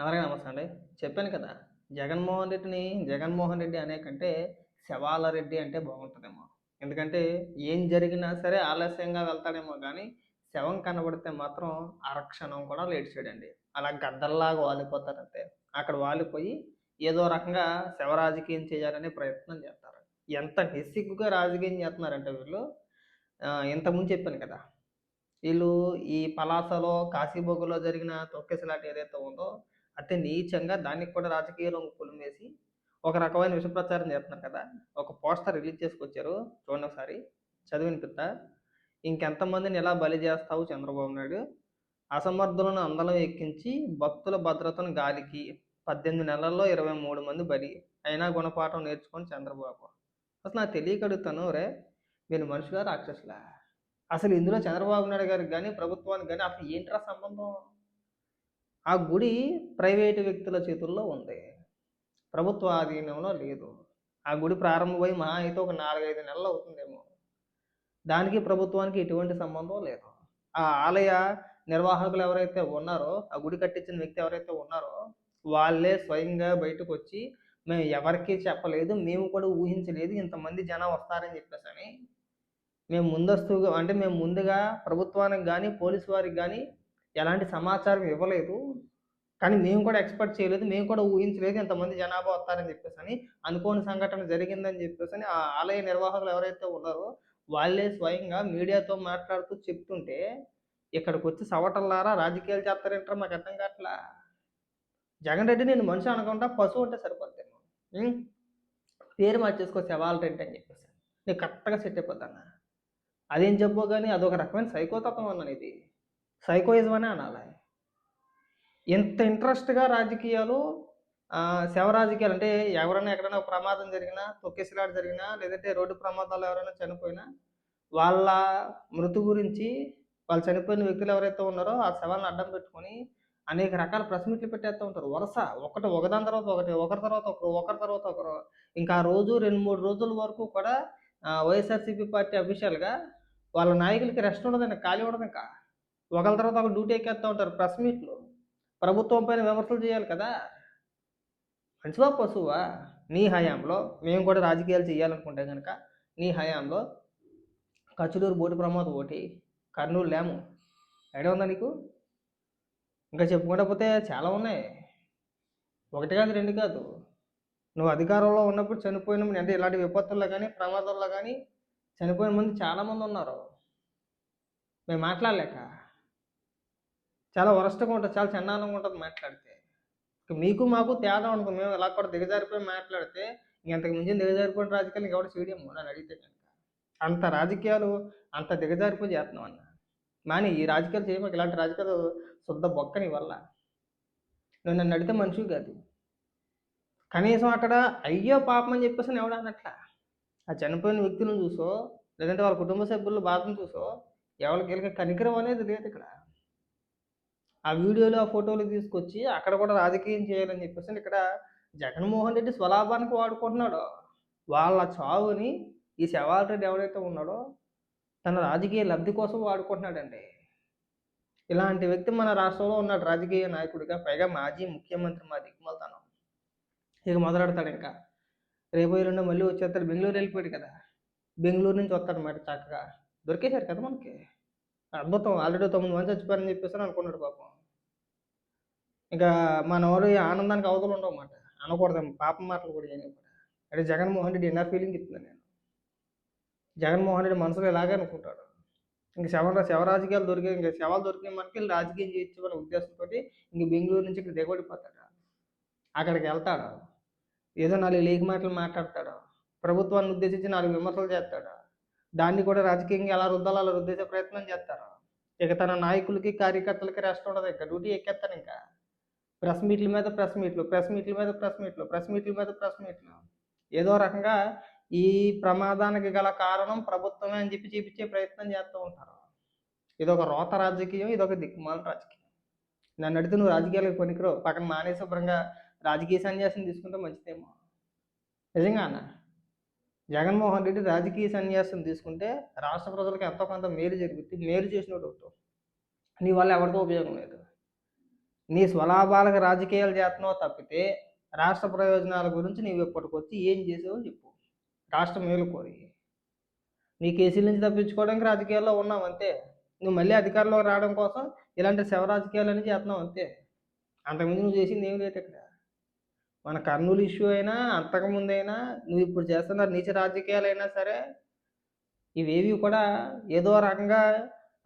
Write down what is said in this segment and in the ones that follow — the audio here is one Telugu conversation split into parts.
అందరికీ నమస్తే అండి. చెప్పాను కదా జగన్మోహన్ రెడ్డిని జగన్మోహన్ రెడ్డి అనే కంటే శవాల రెడ్డి అంటే బాగుంటుందేమో. ఎందుకంటే ఏం జరిగినా సరే ఆలస్యంగా వెళ్తాడేమో కానీ శవం కనబడితే మాత్రం అరక్షణం కూడా లేట్ చేయడండి. అలా గద్దల్లాగా వాలిపోతారంతే. అక్కడ వాలిపోయి ఏదో రకంగా శవ రాజకీయం చేయాలనే ప్రయత్నం చేస్తారు. ఎంత నిస్సిగ్గుగా రాజకీయం చేస్తున్నారంటే వీళ్ళు. ఇంతకుముందు చెప్పాను కదా వీళ్ళు ఈ పలాసలో కాశీబొగ్గులో జరిగిన తొక్కేసలాట ఏదైతే ఉందో అతి నీచంగా దానికి కూడా రాజకీయ రంగు వేసి ఒక రకమైన విష ప్రచారం చేస్తున్నారు కదా. ఒక పోస్టర్ రిలీజ్ చేసుకొచ్చారు చూడండి ఒకసారి. పిత్త ఇంకెంతమందిని ఎలా బలి చేస్తావు చంద్రబాబు నాయుడు? అసమర్థులను అందలం ఎక్కించి భక్తుల భద్రతను గాలికి పద్దెనిమిది నెలల్లో ఇరవై మూడు మంది బలి అయినా గుణపాఠం నేర్చుకొని చంద్రబాబు. అసలు నాకు తెలియకడుగుతాను రే. మీరు మనుషులా రాక్షసులా? అసలు ఇందులో చంద్రబాబు నాయుడు గారికి కానీ ప్రభుత్వానికి కానీ అసలు ఏంట్రా సంబంధం? ఆ గుడి ప్రైవేటు వ్యక్తుల చేతుల్లో ఉంది. ప్రభుత్వ ఆధీనంలో లేదు. ఆ గుడి ప్రారంభమై మహా అయితే ఒక నాలుగైదు నెలలు అవుతుందేమో. దానికి ప్రభుత్వానికి ఎటువంటి సంబంధం లేదు. ఆ ఆలయ నిర్వాహకులు ఎవరైతే ఉన్నారో ఆ గుడి కట్టించిన వ్యక్తి ఎవరైతే ఉన్నారో వాళ్ళే స్వయంగా బయటకు వచ్చి మేము ఎవరికీ చెప్పలేదు మేము కూడా ఊహించలేదు ఇంతమంది జనం వస్తారని చెప్పేసి అని మేము ముందస్తుగా అంటే మేము ముందుగా ప్రభుత్వానికి కానీ పోలీసు వారికి కానీ ఎలాంటి సమాచారం ఇవ్వలేదు. కానీ మేము కూడా ఎక్స్పెక్ట్ చేయలేదు. మేము కూడా ఊహించలేదు ఇంతమంది జనాభా వస్తారని చెప్పేసి అని అనుకోని సంఘటన జరిగిందని చెప్పేసి అని ఆ ఆలయ నిర్వాహకులు ఎవరైతే ఉన్నారో వాళ్ళే స్వయంగా మీడియాతో మాట్లాడుతూ చెప్తుంటే ఇక్కడికి వచ్చి సవటల్లారా రాజకీయాలు చేస్తారంటారా మాకు అర్థం కావట్లా? జగన్ రెడ్డి నేను మనిషి అనకుండా పశువు అంటే సరిపోతాను పేరు మార్చేసుకో శవాల రెడ్డి అని చెప్పేసి నీకు కరెక్ట్గా సెట్ అయిపోతాను? అదేం చెప్పు కానీ అదొక రకమైన సైకోతత్వం అన్నాను ఇది. సైకోయిజం అనే అనాలి ఇంత ఇంట్రెస్ట్గా రాజకీయాలు శవ రాజకీయాలు అంటే ఎవరైనా ఎక్కడైనా ప్రమాదం జరిగినా తొక్కేసిలాట జరిగినా లేదంటే రోడ్డు ప్రమాదాలు ఎవరైనా చనిపోయినా వాళ్ళ మృతి గురించి వాళ్ళు చనిపోయిన వ్యక్తులు ఎవరైతే ఉన్నారో ఆ శవాలను అడ్డం పెట్టుకొని అనేక రకాల ప్రెస్ మీట్లు పెట్టేస్తూ ఉంటారు. వరుస ఒకటి ఒకదాని తర్వాత ఒకటి ఒకరి తర్వాత ఒకరు ఒకరి తర్వాత ఒకరు. ఇంకా రోజు రెండు మూడు రోజుల వరకు కూడా వైఎస్ఆర్సీపీ పార్టీ అఫీషియల్గా వాళ్ళ నాయకులకి రెస్ట్ ఉండదు ఖాళీ ఉండదు ఇంకా. ఒకరి తర్వాత ఒక డ్యూటీ ఎక్కేస్తూ ఉంటారు ప్రెస్ మీట్లు. ప్రభుత్వం పైన విమర్శలు చేయాలి కదా. మంచివా పశువా? నీ హయాంలో మేము కూడా రాజకీయాలు చేయాలనుకుంటే కనుక నీ హయాంలో కచులూరు బోటు ప్రమాదం ఓటి కర్నూలు లేము ఐడియా ఉందా నీకు? ఇంకా చెప్పుకుంటా పోతే చాలా ఉన్నాయి. ఒకటి కాదు రెండు కాదు. నువ్వు అధికారంలో ఉన్నప్పుడు చనిపోయిన అంటే ఇలాంటి విపత్తుల్లో కానీ ప్రమాదాల్లో కానీ చనిపోయిన మంది చాలామంది ఉన్నారు. మేము మాట్లాడలేక. చాలా వరస్ట్గా ఉంటుంది చాలా చండాలంగా ఉంటుంది మాట్లాడితే. మీకు మాకు తేడా ఉంటుంది మేము ఇలా కూడా దిగజారిపోయి మాట్లాడితే ఇంతకు మించి దిగజారిపోయిన రాజకీయాలు ఇంకెవరు చేయడము నన్ను అడిగితే కనుక. అంత రాజకీయాలు అంత దిగజారిపోయి చేస్తున్నాం అన్న. మాని ఈ రాజకీయాలు చేయమాక ఇలాంటి రాజకీయాలు శుద్ధ బొక్కని వల్ల నువ్వు నన్ను అడిగితే మనిషి కాదు. కనీసం అక్కడ అయ్యో పాపం అని చెప్పేసి ఎవడు అన్నట్లా. ఆ చనిపోయిన వ్యక్తులను చూసో లేదంటే వాళ్ళ కుటుంబ సభ్యుల బాధను చూసో ఎవరికి వీళ్ళకి కనికరం అనేది లేదు ఇక్కడ. ఆ వీడియోలు ఆ ఫోటోలు తీసుకొచ్చి అక్కడ కూడా రాజకీయం చేయాలని చెప్పేసి ఇక్కడ జగన్మోహన్ రెడ్డి స్వలాభానికి వాడుకుంటున్నాడు. వాళ్ళ చావుని ఈ శవాల రెడ్డి ఎవరైతే ఉన్నాడో తన రాజకీయ లబ్ధి కోసం వాడుకుంటున్నాడండి. ఇలాంటి వ్యక్తి మన రాష్ట్రంలో ఉన్నాడు రాజకీయ నాయకుడిగా. పైగా మాజీ ముఖ్యమంత్రి మా దిక్కుమల్తాను. ఇక మొదలెడతాడు ఇంకా. రేపు ఎల్లుండి మళ్ళీ వచ్చేస్తాడు. బెంగళూరు వెళ్ళిపోయాడు కదా. బెంగళూరు నుంచి వస్తాడు మాట చక్కగా. దొరికేశారు కదా మనకి. అద్భుతం. ఆల్రెడీ తొమ్మిది మంది చచ్చిపోయారని చెప్పేసి అనుకున్నాడు పాపం. ఇంకా మన ఈ ఆనందానికి అవతలు ఉండవు అనకూడదు పాపం మాటలు కూడా ఏమి కూడా అంటే జగన్మోహన్ రెడ్డి ఇన్నర్ ఫీలింగ్ ఇస్తున్నాను నేను. జగన్మోహన్ రెడ్డి మనసులో ఇలాగే అనుకుంటాడు. ఇంక శవ శవ రాజకీయాలు దొరికే ఇంకా శవాలు దొరికిన మనకి వీళ్ళు రాజకీయం చేయొచ్చు అనే ఉద్దేశంతో ఇంక బెంగళూరు నుంచి ఇక్కడ దిగబడిపోతాడు. అక్కడికి వెళ్తాడు. ఏదో నాలుగు లేఖ మాటలు మాట్లాడతాడు. ప్రభుత్వాన్ని ఉద్దేశించి నాలుగు విమర్శలు చేస్తాడు. దాన్ని కూడా రాజకీయంగా ఎలా రుద్దాలో అలా రుద్దేసే ప్రయత్నం చేస్తారు. ఇక తన నాయకులకి కార్యకర్తలకి రెస్ట్ ఉండదు. ఇంకా డ్యూటీ ఎక్కేస్తాను ఇంకా. ప్రెస్ మీట్ల మీద ప్రెస్ మీట్లు ప్రెస్ మీట్ల మీద ప్రెస్ మీట్లు ప్రెస్ మీట్ల మీద ప్రెస్ మీట్లు. ఏదో రకంగా ఈ ప్రమాదానికి గల కారణం ప్రభుత్వమే అని చెప్పి చూపించే ప్రయత్నం చేస్తూ ఉంటారు. ఇది ఒక రోత రాజకీయం ఇది ఒక దిక్కుమాల రాజకీయం. నన్ను అడిగితే నువ్వు రాజకీయాలకు పనికిరావు. పక్కన మానే శుభ్రంగా రాజకీయ సన్యాసం తీసుకుంటే మంచిదేమో. నిజంగా అన్న జగన్మోహన్ రెడ్డి రాజకీయ సన్యాసం తీసుకుంటే రాష్ట్ర ప్రజలకు ఎంతో కొంత మేలు జరుగుతుంది మేలు చేసినట్టు నీ వల్ల ఎవరితో ఉపయోగం లేదు. నీ స్వలాభాలకు రాజకీయాలు చేస్తున్నావు తప్పితే రాష్ట్ర ప్రయోజనాల గురించి నీవు ఇప్పటికొచ్చి ఏం చేసావో చెప్పు. రాష్ట్రం మేలు కోరి నీ కేసీల నుంచి తప్పించుకోవడానికి రాజకీయాల్లో ఉన్నావు అంతే. నువ్వు మళ్ళీ అధికారంలోకి రావడం కోసం ఇలాంటి శవ రాజకీయాలన్నీ చేస్తున్నావు అంతే. అంతకుముందు నువ్వు చేసింది ఏం లేదు ఇక్కడ. మన కర్నూలు ఇష్యూ అయినా అంతకుముందు అయినా నువ్వు ఇప్పుడు చేస్తున్న నీచ రాజకీయాలైనా సరే ఇవేవి కూడా ఏదో రకంగా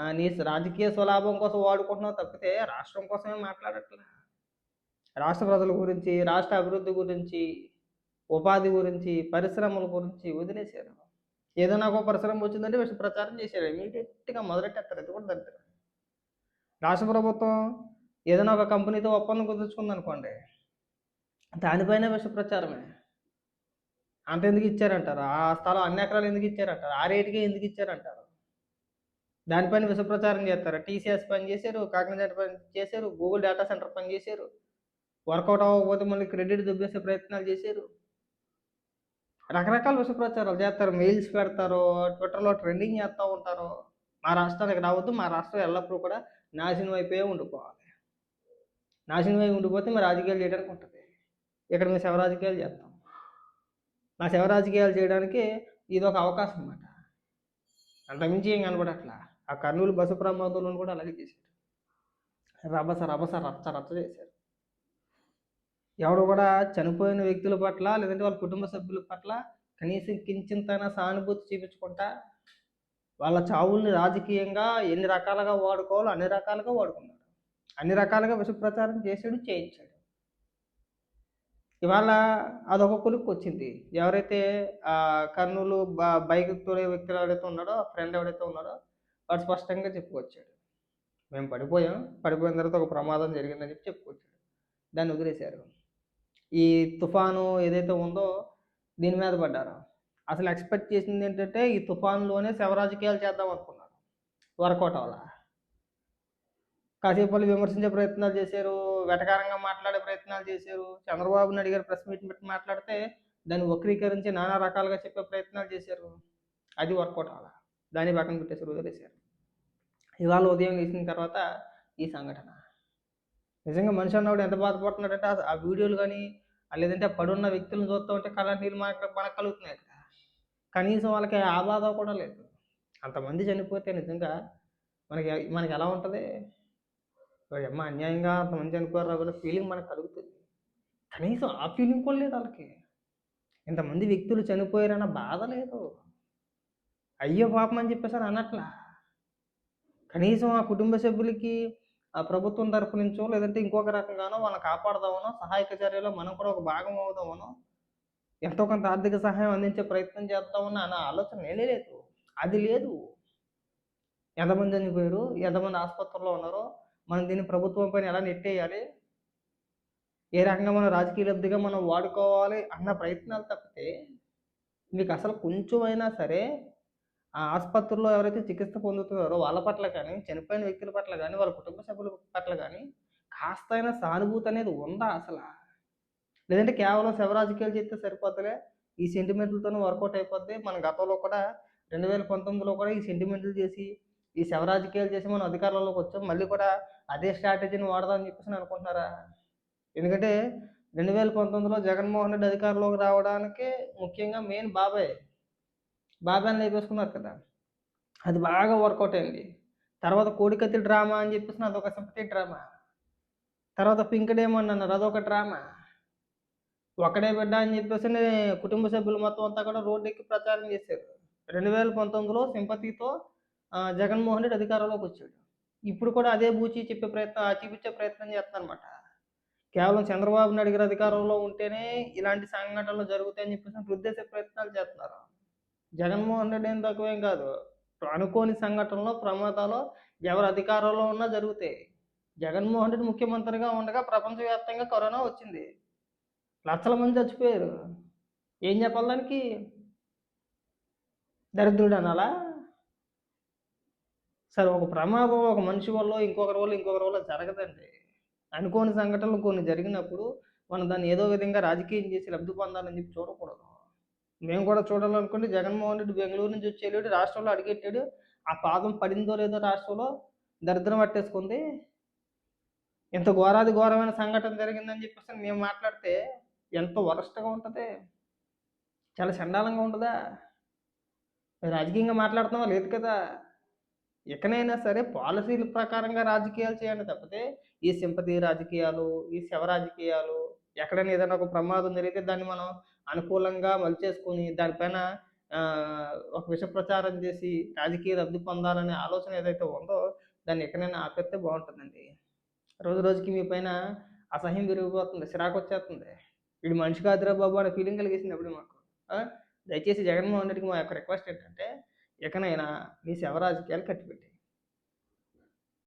నీ రాజకీయ స్వలాభం కోసం వాడుకుంటున్నావు తప్పితే రాష్ట్రం కోసమే మాట్లాడట్లే. రాష్ట్ర ప్రజల గురించి రాష్ట్ర అభివృద్ధి గురించి ఉపాధి గురించి పరిశ్రమల గురించి వదిలేశారు. ఏదైనా ఒక పరిశ్రమ వచ్చిందంటే విష ప్రచారం చేశారు. ఇమీడియట్గా మొదలెట్టేస్తారు. అది కూడా దగ్గర రాష్ట్ర ప్రభుత్వం ఏదైనా ఒక కంపెనీతో ఒప్పందం కుదుర్చుకుంది అనుకోండి దానిపైన విష ప్రచారమే. అంత ఎందుకు ఇచ్చారంటారు? ఆ స్థలం అన్ని ఎకరాలు ఎందుకు ఇచ్చారంటారు? ఆ రేటుకే ఎందుకు ఇచ్చారంటారు? దానిపైన విషప్రచారం చేస్తారు. టీసీఎస్ పని చేశారు కాకినాడ పని చేశారు గూగుల్ డేటా సెంటర్ పని చేశారు. వర్కౌట్ అవ్వకపోతే మళ్ళీ క్రెడిట్ దుబ్బేసే ప్రయత్నాలు చేశారు. రకరకాల విషప్రచారాలు చేస్తారు. మెయిల్స్ పెడతారు ట్విట్టర్లో ట్రెండింగ్ చేస్తూ ఉంటారు. మా రాష్ట్రానికి రావద్దు మా రాష్ట్రం ఎల్లప్పుడూ కూడా నాశనం అయిపోయే ఉండిపోవాలి. నాశనం అయి ఉండిపోతే మేము రాజకీయాలు చేయడానికి ఉంటుంది. ఇక్కడ మేము శవ రాజకీయాలు చేస్తాం మా శవ రాజకీయాలు చేయడానికి ఇది ఒక అవకాశం అన్నమాట. అంతకుమించి ఏం కనబడట్లా. ఆ కర్నూలు బస్సు ప్రమాదంలో కూడా అలాగే చేశారు రభస రభస రచ్చ రచ్చ చేశారు ఎవడు కూడా చనిపోయిన వ్యక్తుల పట్ల లేదంటే వాళ్ళ కుటుంబ సభ్యుల పట్ల కనీసం కించింతైనా సానుభూతి చూపించుకుంటా వాళ్ళ చావుల్ని రాజకీయంగా ఎన్ని రకాలుగా వాడుకోవాలో అన్ని రకాలుగా వాడుకున్నాడు. అన్ని రకాలుగా విష ప్రచారం చేసాడు చేయించాడు. ఇవాళ అదొక కొలుక్కు వచ్చింది. ఎవరైతే కర్నూలు బైక్ తోడే వ్యక్తులు ఎవరైతే ఉన్నాడో ఫ్రెండ్ ఎవరైతే ఉన్నాడో వాడు స్పష్టంగా చెప్పుకొచ్చాడు. మేము పడిపోయాం. పడిపోయిన తర్వాత ఒక ప్రమాదం జరిగిందని చెప్పి చెప్పుకొచ్చాడు. దాన్ని వదిలేశారు. ఈ తుఫాను ఏదైతే ఉందో దీని మీద పడ్డారు? అసలు ఎక్స్పెక్ట్ చేసింది ఏంటంటే ఈ తుఫాన్లోనే శవరాజకీయాలు చేద్దాం అనుకున్నారు. వర్కౌట్ అవ్వాల కాసేపు వాళ్ళు విమర్శించే ప్రయత్నాలు చేశారు. వెటకారంగా మాట్లాడే ప్రయత్నాలు చేశారు. చంద్రబాబు నాయుడు గారు ప్రెస్ మీట్ పెట్టి మాట్లాడితే దాన్ని వక్రీకరించి నానా రకాలుగా చెప్పే ప్రయత్నాలు చేశారు. అది వర్కౌట్ అవ్వాల దాన్ని పక్కన పెట్టేసి వదిలేశారు ఇవాళ ఉదయం వేసిన తర్వాత ఈ సంఘటన. నిజంగా మనిషి అన్నప్పుడు ఎంత బాధపడుతున్నాడంటే ఆ- ఆ వీడియోలు కానీ లేదంటే ఆ పడున్న వ్యక్తులను చూస్తూ ఉంటే కళ్ళ నీళ్ళు మనకు మనకు కలుగుతున్నాయి కదా. కనీసం వాళ్ళకి ఆ బాధ కూడా లేదు. అంతమంది చనిపోతే నిజంగా మనకి మనకి ఎలా ఉంటుంది? అమ్మ అన్యాయంగా అంతమంది చనిపోయారు కూడా ఫీలింగ్ మనకు కలుగుతుంది. కనీసం ఆ ఫీలింగ్ కూడా లేదు వాళ్ళకి. ఇంతమంది వ్యక్తులు చనిపోయారన్న బాధ లేదు. అయ్యో పాపం అని చెప్పేసారు అనట్లా. కనీసం ఆ కుటుంబ సభ్యులకి ఆ ప్రభుత్వం తరపు నుంచో లేదంటే ఇంకొక రకంగానో వాళ్ళని కాపాడదామనో సహాయక చర్యలో మనం కూడా ఒక భాగం అవుదామనో ఎంతో కొంత ఆర్థిక సహాయం అందించే ప్రయత్నం చేద్దామని అన్న ఆలోచన నేనే లేదు. అది లేదు. ఎంతమంది చనిపోయారు? ఎంతమంది ఆసుపత్రిలో ఉన్నారో? మనం దీన్ని ప్రభుత్వం పైన ఎలా నెట్టేయాలి? ఏ రకంగా మనం రాజకీయ లబ్ధిగా మనం వాడుకోవాలి అన్న ప్రయత్నాలు తప్పితే మీకు అసలు కొంచెమైనా సరే ఆ ఆసుపత్రుల్లో ఎవరైతే చికిత్స పొందుతున్నారో వాళ్ళ పట్ల కానీ చనిపోయిన వ్యక్తుల పట్ల కానీ వాళ్ళ కుటుంబ సభ్యుల పట్ల కానీ కాస్తైనా సానుభూతి అనేది ఉందా అసలు? లేదంటే కేవలం శివరాజకీయాలు చెప్తే చేస్తే ఈ సెంటిమెంట్లతోనే వర్కౌట్ అయిపోద్ది. మన గతంలో కూడా రెండు వేల పంతొమ్మిదిలో కూడా ఈ సెంటిమెంట్లు చేసి ఈ శివరాజకీయాలు చేసి మనం అధికారంలోకి వచ్చాం. మళ్ళీ కూడా అదే స్ట్రాటజీని వాడదామని చెప్పేసి అనుకుంటున్నారా? ఎందుకంటే రెండు వేల పంతొమ్మిదిలో జగన్మోహన్ రెడ్డి అధికారంలోకి రావడానికి ముఖ్యంగా మెయిన్ బాబాయ్ బాబాయ్ని లేపేసుకున్నారు కదా. అది బాగా వర్కౌట్ అయింది. తర్వాత కోడికత్తి డ్రామా అని చెప్పేసి అదొక సింపతి డ్రామా. తర్వాత పింక్ డేమన్ అన్నారు అదొక డ్రామా. ఒక్కడే బిడ్డ అని చెప్పేసి కుటుంబ సభ్యులు మొత్తం అంతా కూడా రోడ్డు ఎక్కి ప్రచారం చేశారు. రెండు వేల పంతొమ్మిదిలో సింపతితో జగన్మోహన్ రెడ్డి అధికారంలోకి వచ్చాడు. ఇప్పుడు కూడా అదే బూచి చెప్పే ప్రయత్నం చూపించే ప్రయత్నం చేస్తానమాట కేవలం చంద్రబాబు నాయుడు గారి అధికారంలో ఉంటేనే ఇలాంటి సంఘటనలు జరుగుతాయని చెప్పేసి రుద్దేసే ప్రయత్నాలు చేస్తున్నారు. జగన్మోహన్ రెడ్డి ఏం తక్కువేం కాదు. అనుకోని సంఘటనలో ప్రమాదాలు ఎవరు అధికారంలో ఉన్నా జరుగుతాయి. జగన్మోహన్ రెడ్డి ముఖ్యమంత్రిగా ఉండగా ప్రపంచవ్యాప్తంగా కరోనా వచ్చింది. లక్షల మంది చచ్చిపోయారు. ఏం చెప్పాలి దానికి? దరిద్రుడు అనాలా? సరే ఒక ప్రమాదం ఒక మనిషి వల్ల ఇంకొకరి వల్ల ఇంకొకరి వల్ల జరగదండి. అనుకోని సంఘటనలు కొన్ని జరిగినప్పుడు మనం దాన్ని ఏదో విధంగా రాజకీయం చేసి లబ్ధి పొందాలని చెప్పి చూడకూడదు. మేము కూడా చూడాలనుకుంటే జగన్మోహన్ రెడ్డి బెంగళూరు నుంచి వచ్చి రాష్ట్రంలో అడిగెట్టాడు. ఆ పాదం పడిందో లేదో రాష్ట్రంలో దరిద్రం పట్టేసుకుంది. ఇంత ఘోరాది ఘోరమైన సంఘటన జరిగిందని చెప్పేసి మేము మాట్లాడితే ఎంత వరస్ట్గా ఉంటుంది? చాలా చండాలంగా ఉంటుందా? రాజకీయంగా మాట్లాడుతున్నావా? లేదు కదా. ఎక్కడైనా సరే పాలసీల ప్రకారంగా రాజకీయాలు చేయండి. తప్పితే ఈ సింపతి రాజకీయాలు ఈ శవ రాజకీయాలు ఎక్కడైనా ఏదైనా ఒక ప్రమాదం జరిగితే దాన్ని మనం అనుకూలంగా మలిచేసుకొని దానిపైన ఒక విష ప్రచారం చేసి రాజకీయ లబ్ధి పొందాలనే ఆలోచన ఏదైతే ఉందో దాన్ని ఎక్కడైనా ఆపేస్తే బాగుంటుందండి. రోజు రోజుకి మీ పైన అసహ్యం పెరిగిపోతుంది చిరాకు వచ్చేస్తుంది. వీడు మనిషి కాదురా బాబు అనే ఫీలింగ్ కలిగేసింది అప్పుడు మాకు. దయచేసి జగన్మోహన్ రెడ్డికి మా యొక్క రిక్వెస్ట్ ఏంటంటే ఎక్కడైనా మీ శవ రాజకీయాలు కట్టిపెట్టి